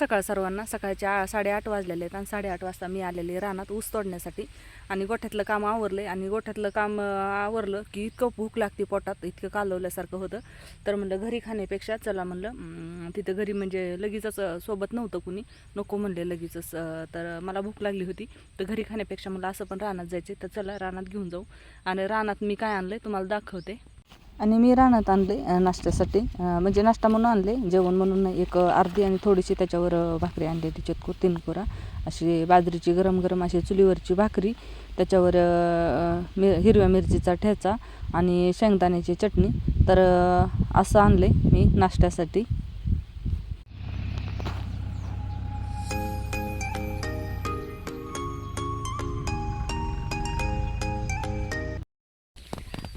सकाळ सर्वांना सकाळच्या साडेआठ वाजलेले आहेत आणि साडेआठ वाजता मी आलेले रानात ऊस तोडण्यासाठी. आणि गोठ्यातलं काम आवरलं आणि गोठ्यातलं काम आवरलं की इतकं भूक लागते पोटात इतकं कालवल्यासारखं होतं. तर म्हणलं घरी खाण्यापेक्षा चला म्हणलं तिथं घरी म्हणजे लगेचच सोबत नव्हतं कुणी. नको म्हणले लगेचच तर मला भूक लागली होती. तर घरी खाण्यापेक्षा मला असं पण रानात जायचे तर चला रानात घेऊन जाऊ. आणि रानात मी काय आणलं आहे तुम्हाला दाखवते. आणि मी रानात आणले नाश्त्यासाठी. म्हणजे नाश्ता म्हणून आणले जेवण म्हणून एक अर्धी आणि थोडीशी त्याच्यावर भाकरी आणली तिच्यात तीन कोरा अशी बाजरीची गरम गरम अशी चुलीवरची भाकरी त्याच्यावर मि हिरव्या मिरचीचा ठेचा आणि शेंगदाण्याची चटणी. तर असं आणले मी नाश्त्यासाठी.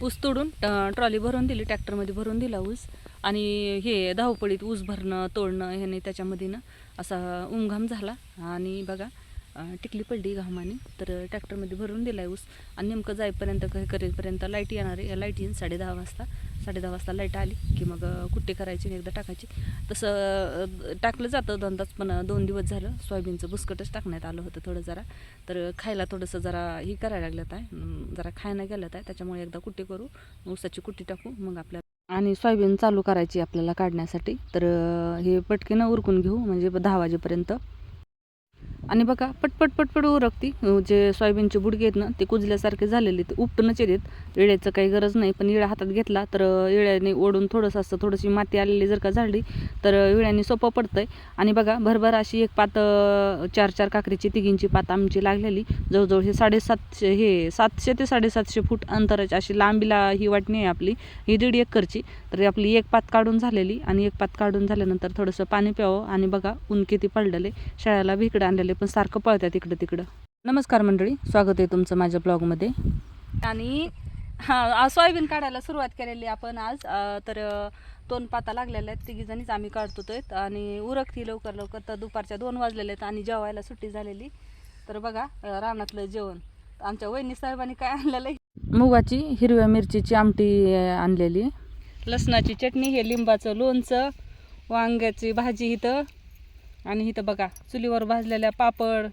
ऊस तोडून ट्रॉली भरून दिली ट्रॅक्टरमध्ये भरून दिला ऊस. आणि हे धावपळीत ऊस भरणं तोडणं ह्याने त्याच्यामध्ये ना असा उमघाम झाला. आणि बघा टिकली पडली घामाने. तर ट्रॅक्टरमध्ये भरून दिला ऊस. आणि नेमकं जाईपर्यंत काही करेपर्यंत लाइट येणार आहे. लाइट येईन साडे दहा वाजता. साडे दहा वाजता लाइट आली की मग अ, कुट्टे करायची एकदा टाकायची. तसं टाकलं जातं दोनदाच पण दोन दिवस झालं. सोयाबीनचं बुसकटच टाकण्यात आलं होतं थोडं जरा. तर खायला थोडंसं जरा ही करायला लागलं आहे. जरा खायला गेलं आहे. त्याच्यामुळे एकदा कुट्टी करू. ऊसाची कुट्टी टाकू. मग आपल्याला आणि सोयाबीन चालू करायची आपल्याला काढण्यासाठी. तर हे पटकीनं उरकून घेऊ. म्हणजे दहा वाजेपर्यंत. आणि बघा पटपट पटपट उरकती. जे सोयाबीनचे बुडके आहेत ना ते कुजल्यासारखे झालेले ते उपटूनच येतात. इळ्याचं काही गरज नाही पण इळा हातात घेतला तर येळ्याने इळ्याने ओढून थोडंसं असं थोडीशी माती आलेली जर का झाडली तर अं, इळ्याने सोपं पडतंय. आणि बघा भरभर अशी एक पात चार चार काकरीची तिघींची पात आमची लागलेली. जवळजवळ हे साडेसातशे हे सातशे ते साडेसातशे फूट अंतराची अशी लांबीला ही वाटणी आहे आपली. ही दीड एकरची. तर आपली एक पात काढून झालेली आणि एक पात काढून झाल्यानंतर थोडंसं पाणी प्यावं. आणि बघा ऊन किती पडलेले शाळेला भिकडं आणलेले पण सारखं पळतात इकडं तिकडं. नमस्कार मंडळी स्वागत आहे तुमचं माझ्या ब्लॉगमध्ये. आणि हां सोयाबीन काढायला सुरुवात केलेली आपण आज. तर दोन पाता लागलेल्या आहेत तिघीजणीच आम्ही काढतोय आणि उरकती लवकर लवकर तर दुपारच्या दोन वाजलेले आहेत आणि जेवायला सुट्टी झालेली. तर बघा रानातलं जेवण. आमच्या वहिनी साहेबांनी काय आणलेलं आहे? मुगाची हिरव्या मिरचीची आमटी आणलेली. लसणाची चटणी हे लिंबाचं लोणचं वांग्याची भाजी इथं. आणि इथं बघा चुलीवर भाजलेल्या पापड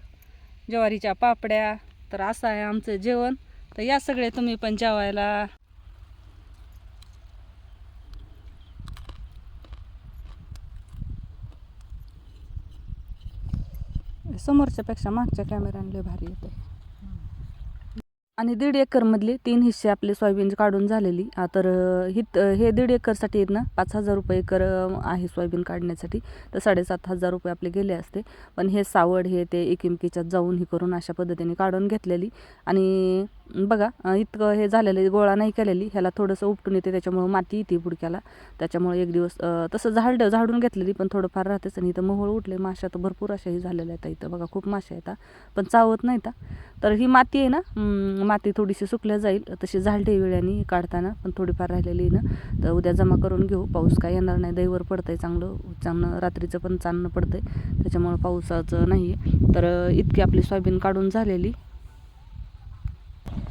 ज्वारीच्या पापड्या तर असं आहे आमचं जेवण. तर या सगळे तुम्ही पण जेवायला. समोरच्यापेक्षा मागच्या मागच्या कॅमेऱ्याने भारी येते आणि दीड एकरमधले तीन हिस्से आपले सोयाबीनचे काढून झालेली. तर अ, हित हे दीड एकरसाठी आहेत ना पाच हजार रुपये एकर आहे सोयाबीन काढण्यासाठी. तर साडेसात हजार रुपये आपले गेले असते. पण हे सावड हे ते एकिमकीच्यात जाऊन हे करून अशा पद्धतीने काढून घेतलेली. आणि बघा इतकं हे झालेलं आहे, गोळा नाही केलेली ह्याला थोडंसं उपटून येते त्याच्यामुळं माती येते बुडक्याला. त्याच्यामुळे एक दिवस तसं झाड झाडून घेतलेली पण थोडंफार राहतेच. आणि इथं मोहळ उठले माशा तर भरपूर अशाही झालेल्या आहेत. इथं बघा खूप माशा येतात पण चावत नाहीत तर ही माती आहे ना माती थोडीशी सुकल्या जाईल तशी झाडते वेळाने काढताना पण थोडीफार राहिलेली आहे ना. तर उद्या जमा करून घेऊ. पाऊस काय येणार नाही दैवर पडतंय चांगलं चांगलं रात्रीचं पण चांगलं पडतंय. त्याच्यामुळं पावसाचं नाही आहे तर इतकी आपली सोयाबीन काढून झालेली.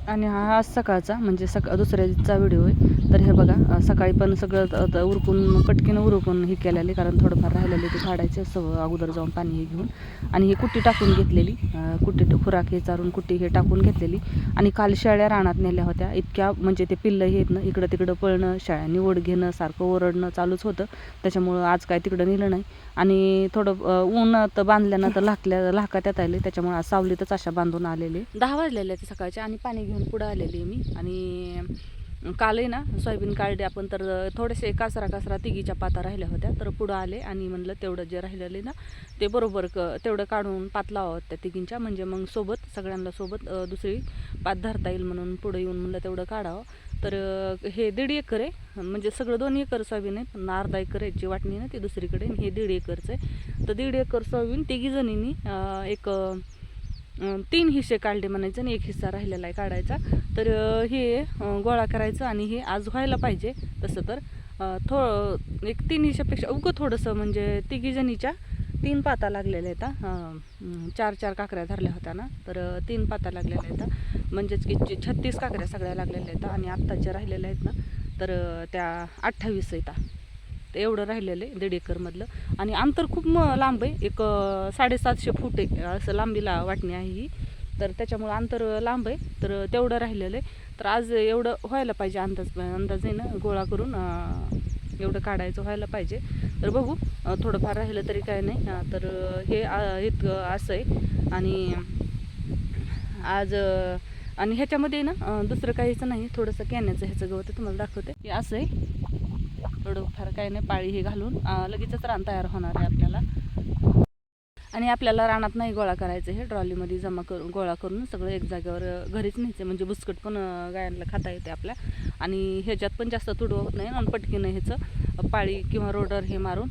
आणि हा आज सकाळचा म्हणजे सका दुसऱ्याचा व्हिडिओ आहे. तर हे बघा सकाळी पण सगळं उरकून कटकीनं उरकून हे केलेले कारण थोडंफार राहिलेले ते काढायचे सव अगोदर जाऊन पाणी हे घेऊन. आणि ही कुट्टी टाकून घेतलेली कुट्टी खुराक हे चारून कुट्टी हे टाकून घेतलेली. आणि काल शेळ्या रानात नेल्या होत्या. इतक्या म्हणजे ते पिल्लं हे ना इकडं तिकडं पळणं शेळ्यांनी ओढ घेणं सारखं ओरडणं चालूच होतं. त्याच्यामुळं आज काय तिकडं नेलं नाही. आणि थोडं ऊन तर बांधल्यानं तर लाकल्या लाकात त्यात आले. त्याच्यामुळे आज सावलीतच अशा बांधून आलेले. दहा वाजलेले ते सकाळचे आणि पाणी घेऊन पुढं आलेली मी. आणि काल आहे ना सोयाबीन काढले आपण तर थोडेसे कासरा कासरा तिघीच्या पाता राहिल्या होत्या तर पुढं आले आणि म्हणलं तेवढं जे राहिलेले ना ते बरोबर क तेवढं काढून पात लावत त्या तिघींच्या. म्हणजे मग सोबत सगळ्यांना सोबत दुसरी पात धरता येईल म्हणून पुढं येऊन म्हणलं तेवढं काढावं. तर हे दीड एकर आहे. म्हणजे सगळं दोन एकर सोयाबीन आहे पण अर्धा एकर याची वाटणी ना ती दुसरीकडे हे दीड एकरचं आहे. तर दीड एकर सोयाबीन तिघी जणींनी एक तीन हिस्से काढले म्हणायचं आणि एक हिस्सा राहिलेला आहे काढायचा. तर हे गोळा करायचं आणि हे आज व्हायला पाहिजे तसं तर थो एक तीन हिशापेक्षा उगं थोडंसं म्हणजे तिघी जणीच्या तीन पाता लागलेल्या आहेत चार चार काकऱ्या धरल्या होत्या ना तर तीन पाता लागलेल्या आहेत. म्हणजेच की छत्तीस काकऱ्या सगळ्या लागलेल्या आहेत आणि आत्ताच्या राहिलेल्या आहेत ना तर त्या अठ्ठावीस आहेत. तर एवढं राहिलेलं आहे दीड एकरमधलं आणि अंतर खूप म- लांब आहे. एक साडेसातशे फूट आहे. असं लांबीला वाटणी आहे ही. तर त्याच्यामुळं अंतर लांब आहे. तर तेवढं राहिलेलं आहे. तर आज एवढं व्हायला पाहिजे अंदाज अंदाज आहे ना गोळा करून एवढं काढायचं व्हायला पाहिजे. तर बघू थोडंफार राहिलं तरी काय नाही. तर हे इतकं असं आहे. आणि आज आणि ह्याच्यामध्ये ना दुसरं काहीच नाही. थोडंसं कॅन्याचं ह्याचं गवत तुम्हाला दाखवते. हे असं आहे. थोडं फार काही नाही पाळी हे घालून लगेचच रान तयार होणार आहे आपल्याला. आणि आपल्याला रानात नाही गोळा करायचं हे ट्रॉलीमध्ये जमा करून गोळा करून सगळं एक जागेवर घरीच न्यायचं. म्हणजे बुसकट पण गायांना खाता येते आपल्या. आणि ह्याच्यात पण जास्त तुडवं होत नाही आणि पटकीनं ह्याचं पाळी किंवा रोडर हे मारून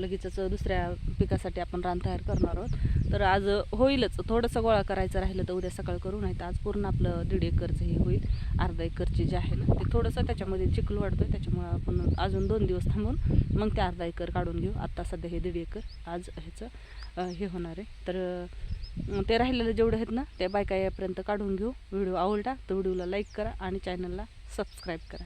लगेचच दुसऱ्या पिकासाठी आपण रान तयार करणार आहोत. तर आज होईलच. थोडंसं गोळा करायचं राहिलं तर उद्या सकाळ करू नाही तर आज पूर्ण आपलं दीड एकरचं हे होईल. अर्धा एकरची जे आहे ना ते थोडंसं त्याच्यामध्ये चिखल आहे त्याच्यामुळं आपण अजून दोन दिवस थांबून मग ते अर्धा एकर काढून घेऊ. आत्ता सध्या हे दीड एकर आज ह्याचं हे होणार आहे. तर ते राहिलेलं जेवढं आहेत ना ते बायका यापर्यंत काढून घेऊ. व्हिडिओ आवडला तर व्हिडिओला लाईक करा आणि चॅनलला सबस्क्राईब करा.